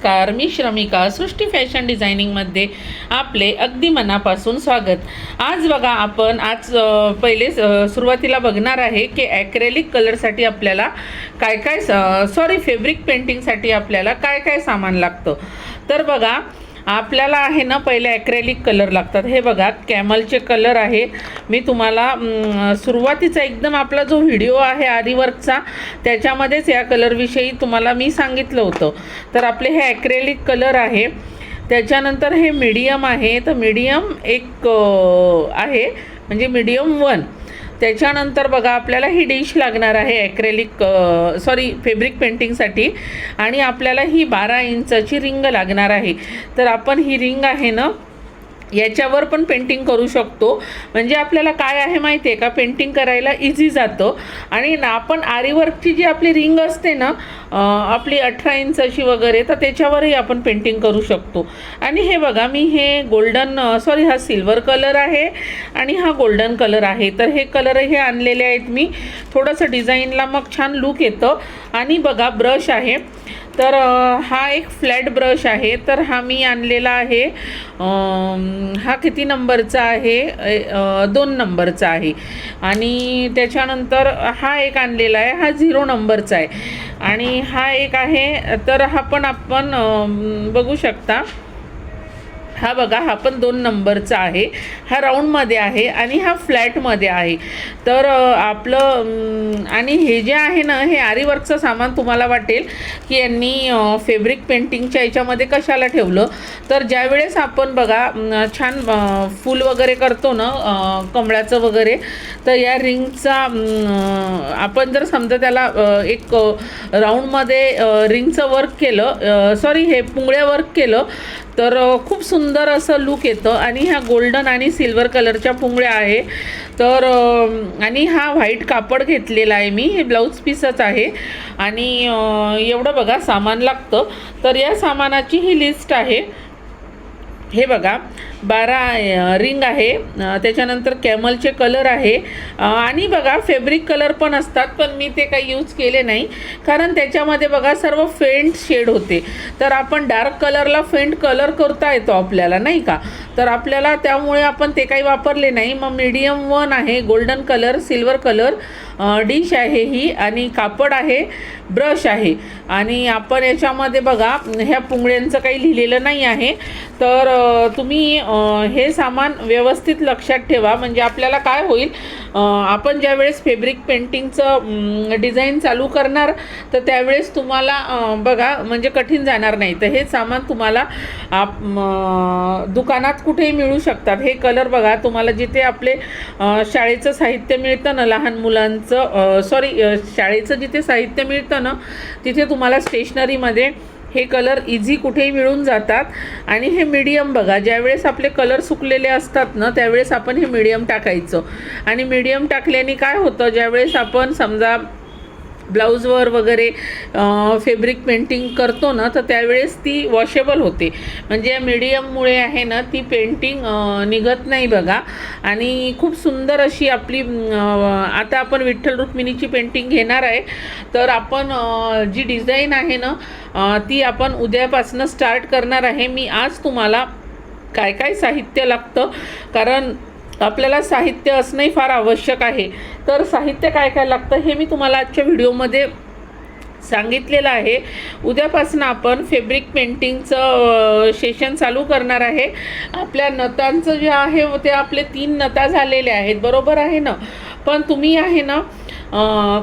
नमस्कार मी श्रमिका सृष्टी फॅशन डिझायनिंगमध्ये आपले अगदी मनापासून स्वागत. आज बघा आपण आज पहिले सुरुवातीला बघणार आहे की ॲक्रेलिक कलरसाठी आपल्याला काय काय सॉरी फेब्रिक पेंटिंगसाठी आपल्याला काय काय सामान लागतं. तर बघा आपल्याला आहे ना पहिले ॲक्रेलिक कलर लागतात. हे बघा कॅमलचे कलर आहे. मी तुम्हाला सुरुवातीचा एकदम आपला जो व्हिडिओ आहे आरीवर्कचा त्याच्यामध्येच या कलरविषयी तुम्हाला मी सांगितलं होतं. तर आपले हे ॲक्रेलिक कलर आहे. त्याच्यानंतर हे मीडियम आहे. तर मीडियम एक आहे. म्हणजे मीडियम वन त्याच्यानंतर बघा आपल्याला ही डिश लागणार आहे ॲक्रेलिक सॉरी फेब्रिक पेंटिंगसाठी आणि आपल्याला ही बारा इंचाची रिंग लागणार आहे. तर आपण ही रिंग आहे ना याच्यावर पण पेंटिंग करू शकतो. म्हणजे आपल्याला काय आहे माहिती आहे का? पेंटिंग करायला इझी जातं. आणि ना आपण आरीवर्कची जी आपली रिंग असते ना आपली अठरा इंचाची वगैरे तर त्याच्यावरही आपण पेंटिंग करू शकतो. आणि हे बघा मी हे गोल्डन सॉरी हा सिल्वर कलर आहे आणि हा गोल्डन कलर आहे. तर हे कलर हे आणलेले आहेत मी. थोडंसं डिझाईनला मग छान लुक येतं. आणि बघा ब्रश आहे. तर हा एक फ्लॅट ब्रश आहे. तर हा मी आणलेला आहे. हा किती नंबरचा आहे? दोन नंबरचा आहे. आणि त्याच्यानंतर हा एक आणलेला आहे. हा झिरो नंबरचा आहे. आणि हा एक आहे. तर हा पण आपण बघू शकता. हा बघा हा पण दोन नंबरचा आहे. हा राऊंडमध्ये आहे आणि हा फ्लॅटमध्ये आहे. तर आपलं आणि हे जे आहे ना हे आरीवर्कचं सामान तुम्हाला वाटेल की यांनी फेब्रिक पेंटिंगच्या याच्यामध्ये कशाला ठेवलं? तर ज्यावेळेस आपण बघा छान फूल वगैरे करतो ना कमळाचं वगैरे तर या रिंगचा आपण जर समजा त्याला एक राऊंडमध्ये रिंगचं वर्क केलं सॉरी हे पुंगळ्या वर्क केलं तर खूप सुंदर असं लुक येतं आणि ह्या गोल्डन आणि सिल्वर कलरच्या पुंगळ्या आहे. तर आणि हा व्हाईट कापड घेतलेला आहे मी. हे ब्लाऊज पीसच आहे. आणि एवढं बघा सामान लागतं. तर या सामानाची ही लिस्ट आहे. हे बघा बारा रिंग आहे. त्याच्यानंतर कॅमलचे कलर आहे. आणि बघा फॅब्रिक कलर पण असतात पण मी ते काही यूज केले नाही. कारण त्याच्यामध्ये बघा सर्व फेंट शेड होते. तर आपण डार्क कलरला फेंट कलर करता येतो आपल्याला नाही का? तर आपल्याला त्यामुळे आपण ते काही वापरले नाही. मग मीडियम वन आहे golden colour silver colour dish आहे ही आणि कापड आहे ब्रश आहे. आणि आपण याच्यामध्ये बघा ह्या पुंगळ्यांचं काही लिहिलेलं नाही आहे. तर तुम्ही हे सामान व्यवस्थित लक्षात ठेवा. म्हणजे आपल्याला काय होईल आपण ज्यावेळेस फेब्रिक पेंटिंगचं डिझाईन चालू करणार तर त्यावेळेस तुम्हाला बघा म्हणजे कठीण जाणार नाही. तर हे सामान तुम्हाला आप दुकानात कुठेही मिळू शकतात. हे कलर बघा तुम्हाला जिथे आपले शाळेचं साहित्य मिळतं ना लहान मुलांचं सॉरी शाळेचं जिथे साहित्य मिळतं ना तिथे तुम्हाला स्टेशनरीमध्ये हे कलर इझी कुठेही मिळून जातात. आणि हे मीडियम बघा ज्यावेळेस आपले कलर सुकलेले असतात ना त्यावेळेस आपण हे मीडियम टाकायचं. आणि मीडियम टाकल्याने काय होतं ज्यावेळेस आपण समजा ब्लाऊजवर वगैरे फेब्रिक पेंटिंग करतो ना तर त्यावेळेस ती वॉशेबल होते. म्हणजे मीडियममुळे आहे ना ती पेंटिंग निघत नाही बघा. आणि खूप सुंदर अशी आपली आता आपण विठ्ठल रुक्मिणीची पेंटिंग घेणार आहे. तर आपण जी डिझाईन आहे ना ती आपण उद्यापासून स्टार्ट करणार आहे. मी आज तुम्हाला काय काय साहित्य लागतं? कारण आपल्याला साहित्य असणंही फार आवश्यक आहे. तर साहित्य काय काय लागतं हे मी तुम्हाला आजच्या व्हिडिओमध्ये सांगितलेलं आहे. उद्यापासून आपण फेब्रिक पेंटिंगचं सेशन चालू करणार आहे. आपल्या नतांचं जे आहे ते आपले तीन नता झालेले आहेत. बरोबर आहे ना? पण तुम्ही आहे ना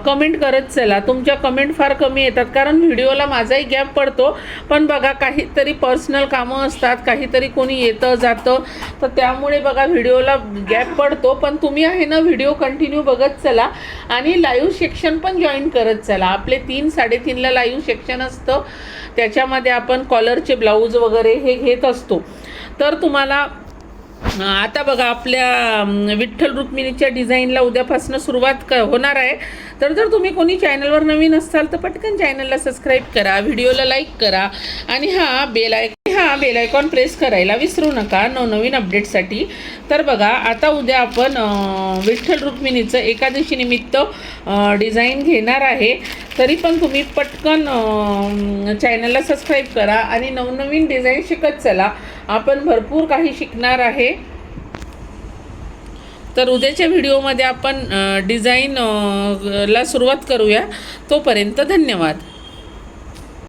कमेंट करत चला. तुमच्या कमेंट फार कमी येतात. कारण व्हिडिओला माझाही गॅप पडतो. पण बघा काहीतरी पर्सनल कामं असतात. काहीतरी कोणी येतं जातं. तर त्यामुळे बघा व्हिडिओला गॅप पडतो. पण तुम्ही आहे ना व्हिडिओ कंटिन्यू बघत चला. आणि लाईव्ह सेक्शन पण जॉईन करत चला. आपले तीन साडेतीनला लाईव्ह सेक्शन असतं. त्याच्यामध्ये आपण कॉलरचे ब्लाऊज वगैरे हे घेत असतो. तर तुम्हाला आता बघा आपल्या विठ्ठल रुक्मिणीच्या डिझाईनला उद्यापासून सुरुवात क होणार आहे. तर जर तुम्ही कोणी चॅनलवर नवीन असाल तर पटकन चॅनलला सबस्क्राईब करा व्हिडिओला लाईक करा आणि हा बेल आय हा बेल आयकॉन प्रेस करायला विसरू नका नवनवीन अपडेटसाठी. तर बघा आता उद्या आपण विठ्ठल रुक्मिणीचं एकादशी निमित्त डिझाईन घेणार आहे. तरी पण तुम्ही पटकन चॅनलला सबस्क्राईब करा आणि नवनवीन डिझाईन शिकत चला. आपण भरपूर काही शिकणार आहे. तर उद्याच्या व्हिडिओमध्ये आपण डिझाईन ला सुरुवात करूया. तोपर्यंत धन्यवाद.